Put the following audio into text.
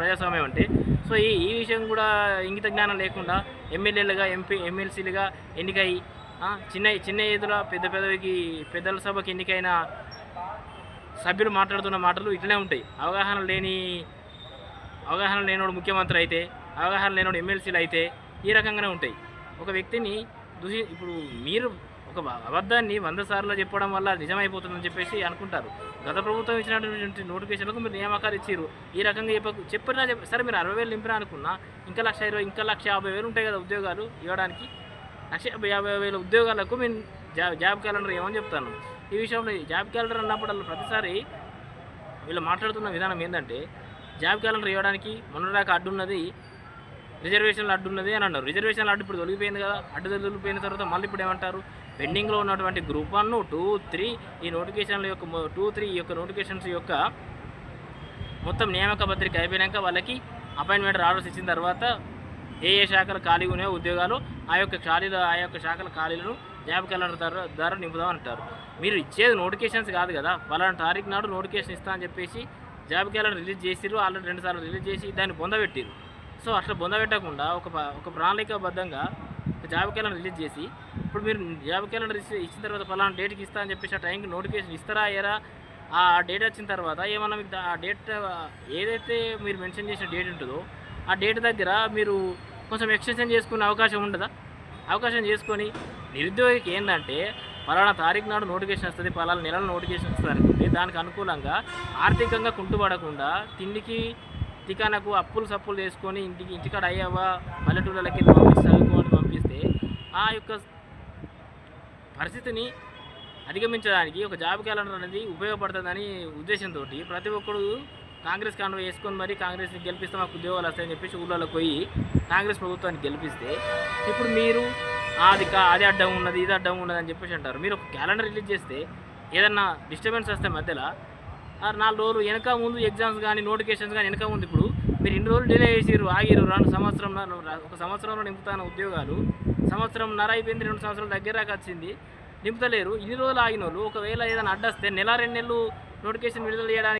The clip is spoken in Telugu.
ప్రజాస్వామ్యం అంటే. సో ఈ ఈ విషయం కూడా ఇంగిత జ్ఞానం లేకుండా ఎమ్మెల్యేలుగా ఎంపీ ఎమ్మెల్సీలుగా ఎన్నికై చిన్న చిన్న ఏదుల పెద్ద పెద్దవికి పెద్దల సభకి ఎన్నికైన సభ్యులు మాట్లాడుతున్న మాటలు ఇట్లనే ఉంటాయి. అవగాహన లేని అవగాహన లేనోడు ముఖ్యమంత్రి అయితే అవగాహన లేనోడు ఎమ్మెల్సీలు అయితే ఈ రకంగానే ఉంటాయి. ఒక వ్యక్తిని దూషి ఇప్పుడు మీరు ఒక అబద్ధాన్ని వంద సార్లు చెప్పడం వల్ల నిజమైపోతుందని చెప్పేసి అనుకుంటారు. గత ప్రభుత్వం ఇచ్చినటువంటి నోటిఫికేషన్లకు మీరు నియామకాలు ఇచ్చారు ఈ రకంగా చెప్ప చెప్పినా చెప్ప సరే మీరు అరవై వేలు నింపినా అనుకున్నా ఇంకా లక్ష ఇరవై ఇంకా లక్ష యాభై వేలు ఉంటాయి కదా ఉద్యోగాలు ఇవ్వడానికి. లక్ష యాభై యాభై వేల ఉద్యోగాలకు మేము జాబ్ జాబ్ క్యాలెండర్ ఏమని చెప్తాను. ఈ విషయంలో జాబ్ క్యాలెండర్ అన్నప్పుడు ప్రతిసారి వీళ్ళు మాట్లాడుతున్న విధానం ఏంటంటే జాబ్ క్యాలెండర్ ఇవ్వడానికి మొన్నదాకా అడ్డున్నది రిజర్వేషన్లు అడ్డున్నది అని అన్నారు. రిజర్వేషన్లు అడ్డు ఇప్పుడు తొలగిపోయింది కదా. అడ్డు తొలగిపోయిన తర్వాత మళ్ళీ ఇప్పుడు ఏమంటారు? పెండింగ్లో ఉన్నటువంటి గ్రూప్ వన్ టూ త్రీ ఈ నోటిఫికేషన్ల యొక్క టూ త్రీ ఈ యొక్క నోటిఫికేషన్స్ యొక్క మొత్తం నియామక పత్రిక అయిపోయాక వాళ్ళకి అపాయింట్మెంట్ ఆర్డర్స్ ఇచ్చిన తర్వాత ఏ ఏ శాఖలు ఖాళీగా ఉన్నాయో ఉద్యోగాలు ఆ యొక్క ఖాళీలు ఆ యొక్క శాఖల ఖాళీలను జాబ్ ద్వారా ద్వారా నింపుదాం అంటారు. మీరు ఇచ్చేది నోటిఫికేషన్స్ కాదు కదా. పలానా తారీఖు నాడు నోటిఫికేషన్ ఇస్తా అని చెప్పేసి జాబ్ క్యాలెండర్ రిలీజ్ చేసిర్రు. ఆల్రెడీ రెండుసార్లు రిలీజ్ చేసి దాన్ని పొందబెట్టిరు సో అట్లా పొందబెట్టకుండా ఒక ఒక ప్రణాళికాబద్ధంగా ఒక జాబ్ క్యాలెండర్ రిలీజ్ చేసి ఇప్పుడు మీరు జాబ్ క్యాలెండర్ ఇచ్చిన తర్వాత పలానా డేట్కి ఇస్తా అని చెప్పేసి ఆ టైంకి నోటిఫికేషన్ ఇస్తారా అయ్యారా? ఆ డేట్ వచ్చిన తర్వాత ఏమన్నా మీకు ఆ డేట్ ఏదైతే మీరు మెన్షన్ చేసిన డేట్ ఉంటుందో ఆ డేట్ దగ్గర మీరు కొంచెం ఎక్స్టెన్షన్ చేసుకునే అవకాశం ఉండదా? అవకాశం చేసుకొని నిరుద్యోగికి ఏంటంటే పలానా తారీఖు నాడు నోటిఫికేషన్ వస్తుంది పలానా నెలలు నోటిఫికేషన్ వస్తుంది అనుకుంటే దానికి అనుకూలంగా ఆర్థికంగా కుంటుపడకుండా తిండికి తికానకు అప్పులు సప్పులు చేసుకొని ఇంటికి ఇంటికాడ అయ్యావా పల్లెటూళ్ళకి పంపిస్తే చదువుకోని పంపిస్తే ఆ యొక్క పరిస్థితిని అధిగమించడానికి ఒక జాబ్ క్యాలెండర్ అనేది ఉపయోగపడుతుందని ఉద్దేశంతో ప్రతి ఒక్కరు కాంగ్రెస్ కాండవ వేసుకొని మరి కాంగ్రెస్ని గెలిపిస్తే మాకు ఉద్యోగాలు వస్తాయని చెప్పేసి ఊళ్ళలోకి పోయి కాంగ్రెస్ ప్రభుత్వాన్ని గెలిపిస్తే ఇప్పుడు మీరు అది కా అది అడ్డం ఉన్నది ఇది అడ్డం ఉన్నది అని చెప్పేసి అంటారు. మీరు ఒక క్యాలెండర్ రిలీజ్ చేస్తే ఏదన్నా డిస్టర్బెన్స్ వస్తే మధ్యలో నాలుగు రోజులు వెనక ముందు ఎగ్జామ్స్ కానీ నోటిఫికేషన్స్ కానీ వెనక ముందు ఇప్పుడు మీరు ఇన్ని రోజులు డిలే చేసిర్రు ఆగిరు రెండు సంవత్సరం ఒక సంవత్సరంలో నింపుతాన ఉద్యోగాలు. సంవత్సరం నర అయిపోయింది రెండు సంవత్సరాల దగ్గర వచ్చింది. నింపుతలేరు. ఇన్ని రోజులు ఆగిన వాళ్ళు ఒకవేళ ఏదైనా అడ్డస్తే నెల రెండు నెలలు నోటిఫికేషన్ విడుదల చేయడానికి